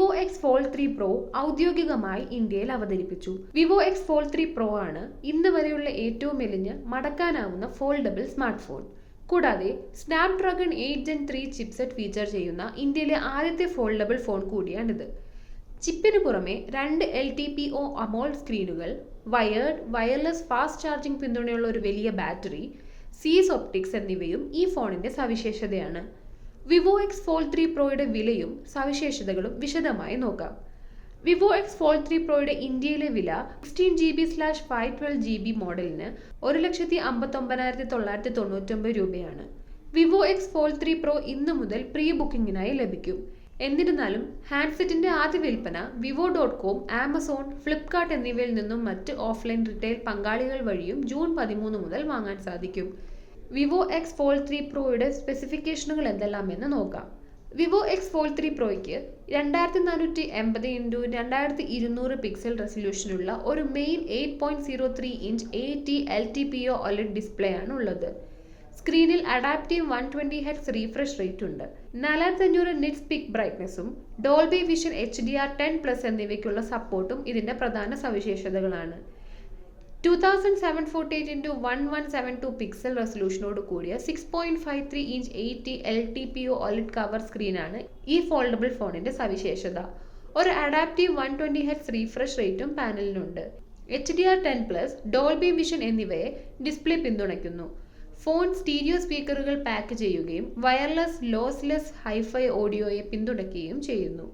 Vivo X Fold three Pro ഔദ്യോഗികമായി ഇന്ത്യയിൽ അവതരിപ്പിച്ചു. Vivo X Fold three Pro ആണ് ഇന്ന് വരെയുള്ള ഏറ്റവും മെലിഞ്ഞ് മടക്കാനാവുന്ന ഫോൾഡബിൾ സ്മാർട്ട് ഫോൺ കൂടാതെ Snapdragon eight Gen three chipset feature ചെയ്യുന്ന ഇന്ത്യയിലെ ആദ്യത്തെ ഫോൾഡബിൾ ഫോൺ കൂടിയാണിത്. ചിപ്പിന് പുറമെ രണ്ട് L T P O AMOLED സ്ക്രീനുകൾ wired wireless fast charging പിന്തുണയുള്ള ഒരു വലിയ ബാറ്ററി സീസ് ഒപ്റ്റിക്സ് എന്നിവയും ഈ ഫോണിന്റെ സവിശേഷതയാണ്. വിവോ എക്സ് ഫോൾ ത്രീ പ്രോയുടെ വിലയും സവിശേഷതകളും വിശദമായി നോക്കാം. വിവോ എക്സ് ഫോൾ ത്രീ പ്രോയുടെ ഇന്ത്യയിലെ വില sixteen G B slash five twelve G B മോഡലിന് ഒരു ലക്ഷത്തി അമ്പത്തൊമ്പതിനായിരത്തി തൊള്ളായിരത്തി തൊണ്ണൂറ്റൊമ്പത് രൂപയാണ്. Vivo X fold three pro ഇന്ന് മുതൽ പ്രീ ബുക്കിംഗിനായി ലഭിക്കും. എന്നിരുന്നാലും ഹാൻഡ്സെറ്റിന്റെ ആദ്യ വിൽപ്പന Vivo dot com Amazon Flipkart എന്നിവയിൽ നിന്നും മറ്റ് ഓഫ്ലൈൻ റിറ്റെയിൽ പങ്കാളികൾ വഴിയും ജൂൺ പതിമൂന്ന് മുതൽ വാങ്ങാൻ സാധിക്കും. വിവോ എക്സ് ഫോൾ ത്രീ പ്രോയുടെ സ്പെസിഫിക്കേഷനുകൾ എന്തെല്ലാമെന്ന് നോക്കാം. വിവോ എക്സ് ഫോൾ ത്രീ പ്രോയ്ക്ക് രണ്ടായിരത്തി നാനൂറ്റി എൺപത് ഇന്റു രണ്ടായിരത്തി ഇരുന്നൂറ് പിക്സൽ റെസൊല്യൂഷനുള്ള ഒരു main eight point zero three inch A T L T P O OLED display ആണ് ഉള്ളത്. സ്ക്രീനിൽ adaptive one twenty hertz refresh rate ഉണ്ട്. നാലായിരത്തി അഞ്ഞൂറ് nits peak ബ്രൈറ്റ്നസ്സും Dolby vision H D R ten plus എന്നിവയ്ക്കുള്ള സപ്പോർട്ടും ഇതിന്റെ പ്രധാന സവിശേഷതകളാണ്. Two thousand seven forty eight into one one seven two pixel റെസൊല്യൂഷനോട് കൂടിയ six point five three inch eighty L T P O OLED cover സ്ക്രീനാണ് ഈ foldable ഫോണിന്റെ സവിശേഷത. ഒരു adaptive one twenty hertz refresh റേറ്റും പാനലിനുണ്ട് H D R ten plus Dolby vision എന്നിവയെ display പിന്തുണയ്ക്കുന്നു. Phone stereo സ്പീക്കറുകൾ pack ചെയ്യുകയും വയർലെസ് ലോസ്ലെസ് ഹൈഫൈ ഓഡിയോയെ പിന്തുണയ്ക്കുകയും ചെയ്യുന്നു.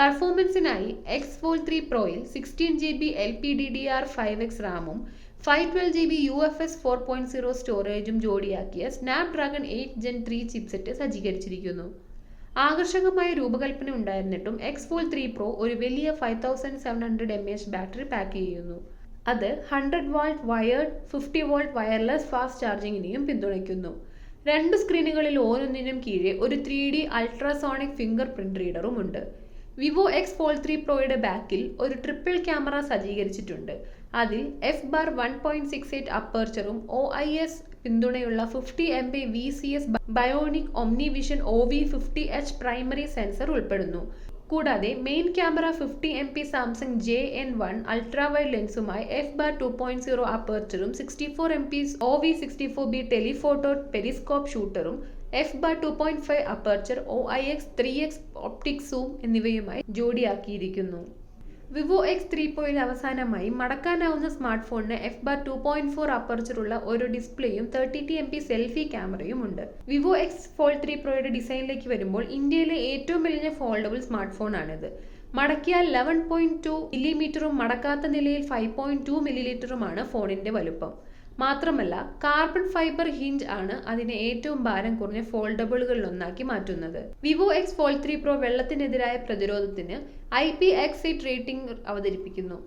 പെർഫോമൻസിനായി X fall three പ്രോയിൽ sixteen G B L P D D R five X റാമും five twelve G B U F S four point zero സ്റ്റോറേജും ജോഡിയാക്കിയ Snapdragon eight gen three chipset സജ്ജീകരിച്ചിരിക്കുന്നു. ആകർഷകമായ രൂപകൽപ്പന ഉണ്ടായിരുന്നിട്ടും എക്സ് ഫോൾ ത്രീ പ്രോ ഒരു വലിയ five thousand seven hundred m h battery pack ചെയ്യുന്നു. അത് hundred volt wired fifty volt wireless fast ചാർജിങ്ങിനെയും പിന്തുണയ്ക്കുന്നു. രണ്ട് സ്ക്രീനുകളിൽ ഓരോന്നിനും കീഴെ ഒരു three D ultrasonic finger print റീഡറും ഉണ്ട്. വിവോ എക്സ് ഫോൾ ത്രീ പ്രോയുടെ ബാക്കിൽ ഒരു ട്രിപ്പിൾ ക്യാമറ സജ്ജീകരിച്ചിട്ടുണ്ട്. അതിൽ F bar one point six eight അപ്പർച്ചറും O I S പിന്തുണയുള്ള fifty M B V C S bionic OmniVision vision O V fifty H primary sensor ഉൾപ്പെടുന്നു. കൂടാതെ main camera fifty M P Samsung J N one ultra wide ലെൻസുമായി F bar two point zero അപ്പർച്ചറും sixty four M P O V sixty four B telephoto periscope ഷൂട്ടറും F bar two point five aperture O I X three X optic zoom എന്നിവയുമായി ജോഡിയാക്കിയിരിക്കുന്നു Vivo X three point അവസാനമായി മടക്കാനാവുന്ന smart ഫോണിന് F bar two point four അപ്പർച്ചറുള്ള ഒരു ഡിസ്പ്ലേയും thirty T M P selfie ക്യാമറയും ഉണ്ട്. Vivo X fall three പ്രോയുടെ ഡിസൈനിലേക്ക് വരുമ്പോൾ ഇന്ത്യയിലെ ഏറ്റവും വലിയ ഫോൾഡബിൾ സ്മാർട്ട് ഫോൺ ആണിത്. മടക്കിയാൽ ലെവൻ പോയിന്റ് ടു മില്ലിമീറ്ററും മടക്കാത്ത നിലയിൽ ഫൈവ് പോയിന്റ് ടു മില്ലിലീറ്ററുമാണ് ഫോണിന്റെ വലുപ്പം. മാത്രമല്ല കാർബൺ ഫൈബർ ഹിഞ്ച് ആണ് അതിനെ ഏറ്റവും ഭാരം കുറഞ്ഞ ഫോൾഡബിളുകളിൽ ഒന്നാക്കി മാറ്റുന്നത്. Vivo X fold three pro വെള്ളത്തിനെതിരായ പ്രതിരോധത്തിന് ഐ പി എക്സ് റേറ്റിംഗ് അവതരിപ്പിക്കുന്നു.